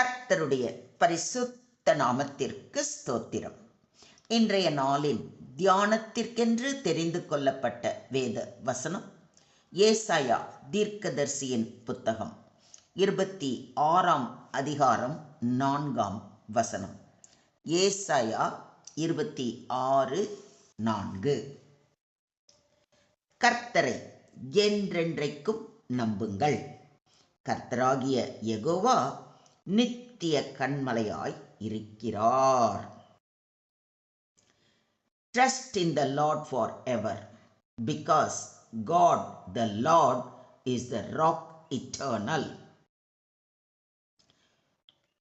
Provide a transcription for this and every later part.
கர்த்தருடைய பரிசுத்த நாமத்திற்கு ஸ்தோத்திரம். இன்றைய நாளின் தியானத்திற்கென்று தெரிந்து கொள்ளப்பட்ட வேத வசனம் ஏசாயா தீர்க்கதர்சியின் புத்தகம் இருபத்தி ஆறாம் அதிகாரம் நான்காம் வசனம். ஏசாயா இருபத்தி ஆறு நான்கு. கர்த்தரை என்றென்றைக்கும் நம்புங்கள். கர்த்தராகிய எகோவா நித்திய கண்மலையாய் இருக்கிறார். Trust in the lord for ever because God the lord is the rock eternal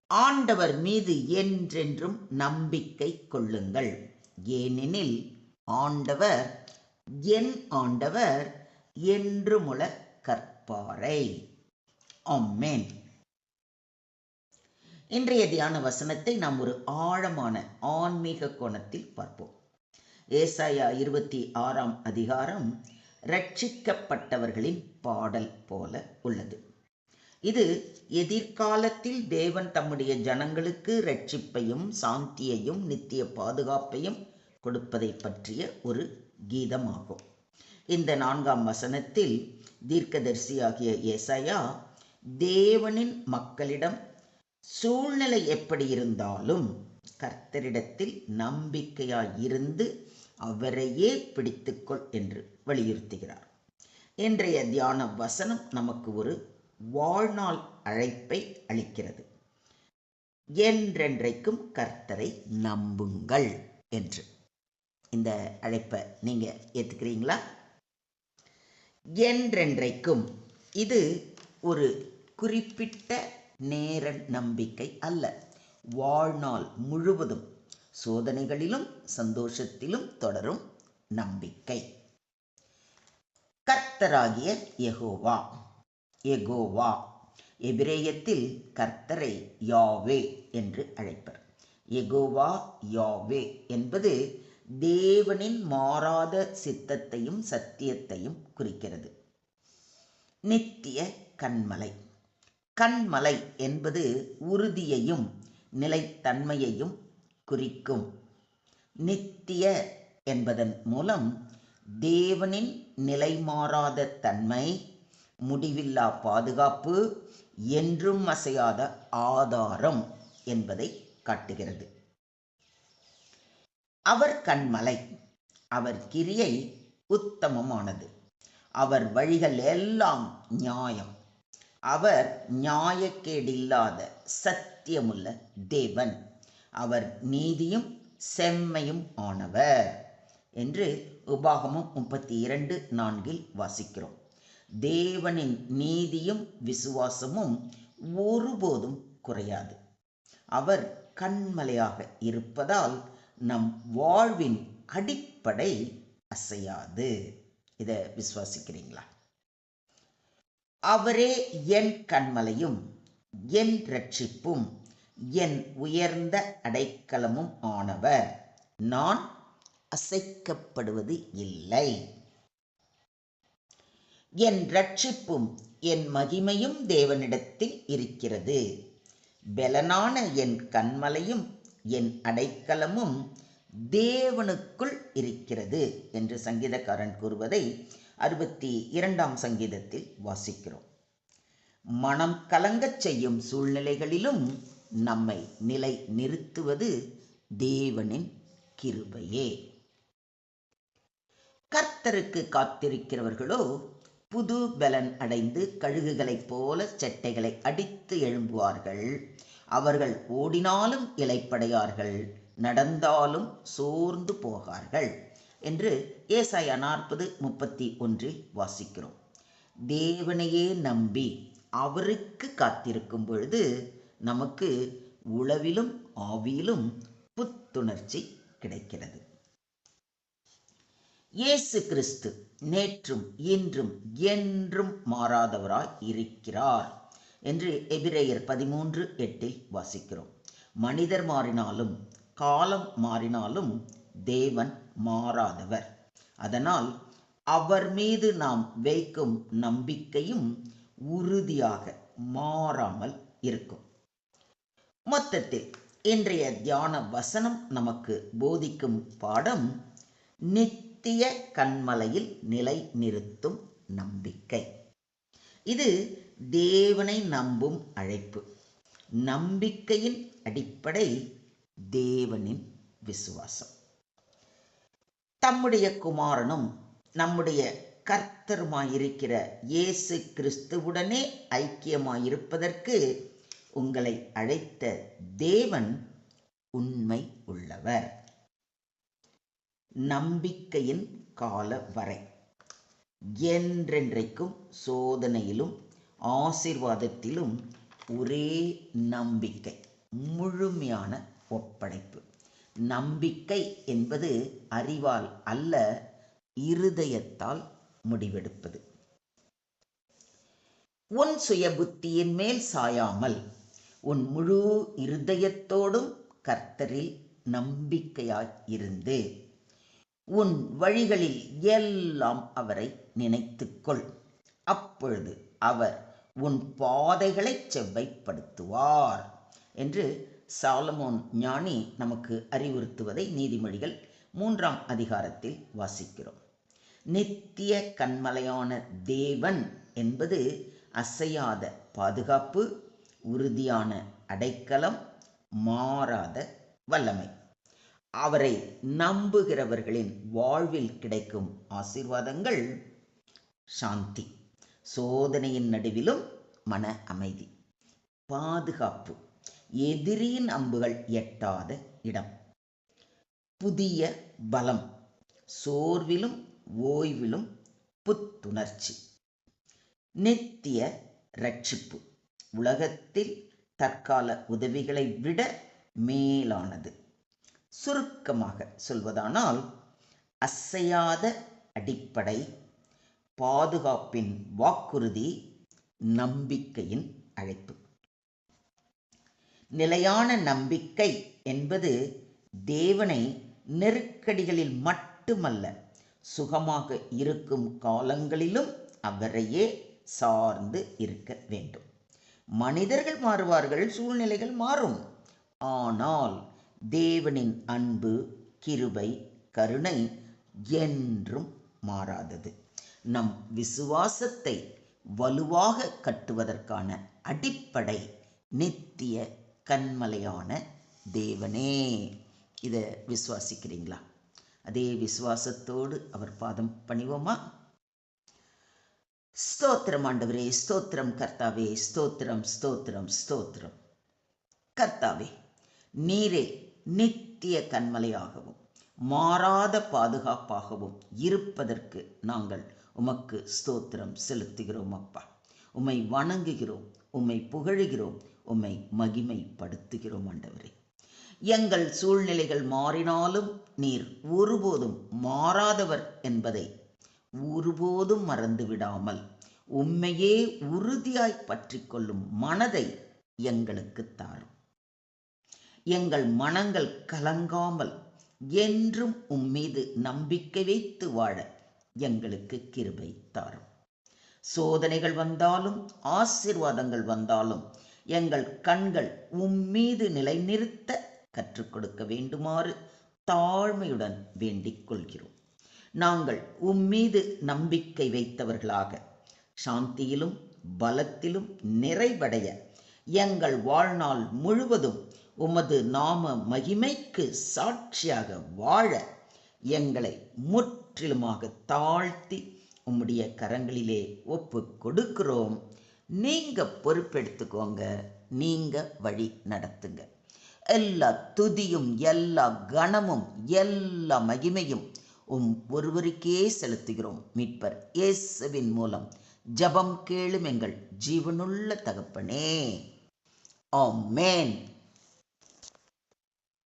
ஆண்டவர் மீது என்றென்றும் நம்பிக்கை கொள்ளுங்கள். ஏனெனில் ஆண்டவர் என் ஆண்டவர் என்றுமுள கற்பாரை. அம்மேன் இன்றைய தியான வசனத்தை நாம் ஒரு ஆழமான ஆன்மீக கோணத்தில் பார்ப்போம். ஏசாயா இருபத்தி ஆறாம் அதிகாரம் ரட்சிக்கப்பட்டவர்களின் பாடல் போல உள்ளது. இது எதிர்காலத்தில் தேவன் தம்முடைய ஜனங்களுக்கு ரட்சிப்பையும் சாந்தியையும் நித்திய பாதுகாப்பையும் கொடுப்பதை பற்றிய ஒரு கீதமாகும். இந்த நான்காம் வசனத்தில் தீர்க்கதரிசியாகிய ஏசாயா தேவனின் மக்களிடம் சூழ்நிலை எப்படி இருந்தாலும் கர்த்தரிடத்தில் நம்பிக்கையாய் இருந்து அவரையே பிடித்துக்கொள் என்று வலியுறுத்துகிறார். இன்றைய தியான வசனம் நமக்கு ஒரு வாழ்நாள் அழைப்பை அளிக்கிறது. என்றென்றைக்கும் கர்த்தரை நம்புங்கள் என்று. இந்த அழைப்பை நீங்க ஏத்துக்கிறீங்களா? என்றென்றைக்கும் இது ஒரு குறிப்பிட்ட நேர நம்பிக்கை அல்ல. வாழ்நாள் முழுவதும் சோதனைகளிலும் சந்தோஷத்திலும் தொடரும் நம்பிக்கை. கர்த்தராகிய எகோவா எகோவா எபிரேயத்தில் கர்த்தரை யாவே என்று அழைப்பர். எகோவா யாவே என்பது தேவனின் மாறாத சித்தத்தையும் சத்தியத்தையும் குறிக்கிறது. நித்திய கண்மலை. கண்மலை என்பது உறுதியையும் நிலைத்தன்மையையும் குறிக்கும். நித்திய என்பதன் மூலம் தேவனின் நிலைமாறாத தன்மை முடிவில்லா பாதுகாப்பு என்றும் அசையாத ஆதாரம் என்பதை காட்டுகிறது. அவர் கண்மலை அவர் கிரியை உத்தமமானது. அவர் வழிகள் எல்லாம் நியாயம். அவர் நியாயக்கேடில்லாத சத்தியமுள்ள தேவன். அவர் நீதியும் செம்மையும் ஆனவர் என்று உபாகமும் முப்பத்தி இரண்டு நான்கில் வாசிக்கிறோம். தேவனின் நீதியும் விசுவாசமும் ஒருபோதும் குறையாது. அவர் கண்மலையாக இருப்பதால் நம் வாழ்வின் அடிப்படை அசையாது. இதை விசுவாசிக்கிறீங்களா? அவரே என் கண்மலையும் என் ரட்சிப்பும் என் உயர்ந்த அடைக்கலமும் ஆனவர். நான் அசைக்கப்படுவது இல்லை. என் ரட்சிப்பும் என் மகிமையும் தேவனிடத்தில் இருக்கிறது. பெலனான என் கண்மலையும் என் அடைக்கலமும் தேவனுக்குள் இருக்கிறது என்று சங்கீதக்காரன் கூறுவதை அறுபத்தி இரண்டாம் சங்கீதத்தில் வாசிக்கிறோம். மனம் கலங்கச் செய்யும் சூழ்நிலைகளிலும் நம்மை நிலை நிறுத்துவது தேவனின் கிருபையே. கர்த்தருக்கு காத்திருக்கிறவர்களோ புது பலன் அடைந்து கழுகுகளைப் போல செட்டைகளை அடித்து எழும்புவார்கள். அவர்கள் ஓடினாலும் இலைப்படையார்கள் நடந்தாலும் சோர்ந்து போகார்கள் என்று ஏசாயா நாற்பது முப்பத்தி ஒன்றில் வாசிக்கிறோம். தேவனையே நம்பி அவருக்கு காத்திருக்கும் பொழுது நமக்கு உளவிலும் ஆவியிலும் புத்துணர்ச்சி கிடைக்கிறது. இயேசு கிறிஸ்து நேற்றும் இன்றும் என்றும் மாறாதவராய் இருக்கிறார் என்று எபிரேயர் பதிமூன்று எட்டில் வாசிக்கிறோம். மனிதர் மாறினாலும் காலம் மாறினாலும் தேவன் மாறாதவர். அதனால் அவர் மீது நாம் வைக்கும் நம்பிக்கையும் உறுதியாக மாறாமல் இருக்கும். மொத்தத்தில் இன்றைய தியான வசனம் நமக்கு போதிக்கும் பாடம் நித்திய கண்மலையில் நிலை நிறுத்தும் நம்பிக்கை. இது தேவனை நம்பும் அழைப்பு. நம்பிக்கையின் அடிப்படை தேவனின் விசுவாசம். தம்முடைய குமாரனும் நம்முடைய கர்த்தருமாயிருக்கிற இயேசு கிறிஸ்துவுடனே ஐக்கியமாயிருப்பதற்கு உங்களை அழைத்த தேவன் உண்மை உள்ளவர். நம்பிக்கையின் கால வரை என்றென்றைக்கும் சோதனையிலும் ஆசிர்வாதத்திலும் ஒரே நம்பிக்கை முழுமையான ஒப்படைப்பு. நம்பிக்கை என்பது அறிவால் அல்ல இருதயத்தால் முடிவெடுப்பது. உன் சுய புத்தியின் மேல் சாயாமல் உன் முழு இருதயத்தோடும் கர்த்தரில் நம்பிக்கையாய் இருந்து உன் வழிகளில் எல்லாம் அவரை நினைத்துக்கொள். அப்பொழுது அவர் உன் பாதைகளை செவ்வைப்படுத்துவார் என்று சாலமோன் ஞானி நமக்கு அறிவுறுத்துவதை நீதிமொழிகள் மூன்றாம் அதிகாரத்தில் வாசிக்கிறோம். நித்திய கண்மலையான தேவன் என்பது அசையாத பாதுகாப்பு உறுதியான அடைக்கலம் மாறாத வல்லமை. அவரை நம்புகிறவர்களின் வாழ்வில் கிடைக்கும் ஆசீர்வாதங்கள் சாந்தி. சோதனையின் நடுவிலும் மன அமைதி. பாதுகாப்பு. எதிரியின் அம்புகள் எட்டாத இடம். புதிய பலம் சோர்விலும் ஓய்விலும் புத்துணர்ச்சி. நித்திய ரட்சிப்பு உலகத்தில் தற்கால உதவிகளை விட மேலானது. சுருக்கமாக சொல்வதானால் அசையாத அடிப்படை பாதுகாப்பின் வாக்குறுதி நம்பிக்கையின் அழைப்பு. நிலையான நம்பிக்கை என்பது தேவனை நெருக்கடிகளில் மட்டுமல்ல சுகமாக இருக்கும் காலங்களிலும் அவரையே சார்ந்து இருக்க வேண்டும். மனிதர்கள் மாறுவார்கள் சூழ்நிலைகள் மாறும். ஆனால் தேவனின் அன்பு கிருபை கருணை என்றும் மாறாதது. நம் விசுவாசத்தை வலுவாக கட்டுவதற்கான அடிப்படை நித்திய கண்மலையான தேவனே. இதை விசுவாசிக்கிறீங்களா? அதே விசுவாசத்தோடு அவர் பாதம் பணிவோமா? ஸ்தோத்திரம் ஆண்டவரே ஸ்தோத்திரம் கர்த்தாவே ஸ்தோத்திரம் ஸ்தோத்திரம் ஸ்தோத்திரம். கர்த்தாவே நீரே நித்திய கண்மலையாகவும் மாறாத பாதுகாப்பாகவும் இருப்பதற்கு நாங்கள் உமக்கு ஸ்தோத்திரம் செலுத்துகிறோம் அப்பா. உம்மை வணங்குகிறோம் உம்மை புகழுகிறோம் உம்மை மகிமைப்படுத்துகிறோம் ஆண்டவரே. எங்கள் சூழ்நிலைகள் மாறினாலும் நீர் ஒருபோதும் மாறாதவர் என்பதை ஒருபோதும் மறந்து விடாமல் உம்மையே உறுதியாய் பற்றி கொள்ளும் மனதை எங்களுக்கு தாரும். எங்கள் மனங்கள் கலங்காமல் என்றும் உம்மீது நம்பிக்கை வைத்து வாழ எங்களுக்கு கிருபை தாரும். சோதனைகள் வந்தாலும் ஆசிர்வாதங்கள் வந்தாலும் எங்கள் கண்கள் உம்மீது நிலைநிறுத்த கற்றுக் கொடுக்க வேண்டுமாறு தாழ்மையுடன் வேண்டிக் கொள்கிறோம். நாங்கள் உம்மீது நம்பிக்கை வைத்தவர்களாக சாந்தியிலும் பலத்திலும் நிறைவடைய எங்கள் வாழ்நாள் முழுவதும் உமது நாம மகிமைக்கு சாட்சியாக வாழ எங்களை முற்றிலுமாக தாழ்த்தி உம்முடைய கரங்களிலே ஒப்பு கொடுக்கிறோம். நீங்கள் பொறுப்பெடுத்துக்கோங்க. நீங்கள் வழி நடத்துங்க. எல்லா துதியும் எல்லா கணமும் எல்லா மகிமையும் உம் ஒருவருக்கே செலுத்துகிறோம். மீட்பர் இயேசுவின் மூலம். ஜபம் கேளும் எங்கள் ஜீவனுள்ள தகப்பனே. ஆமென்.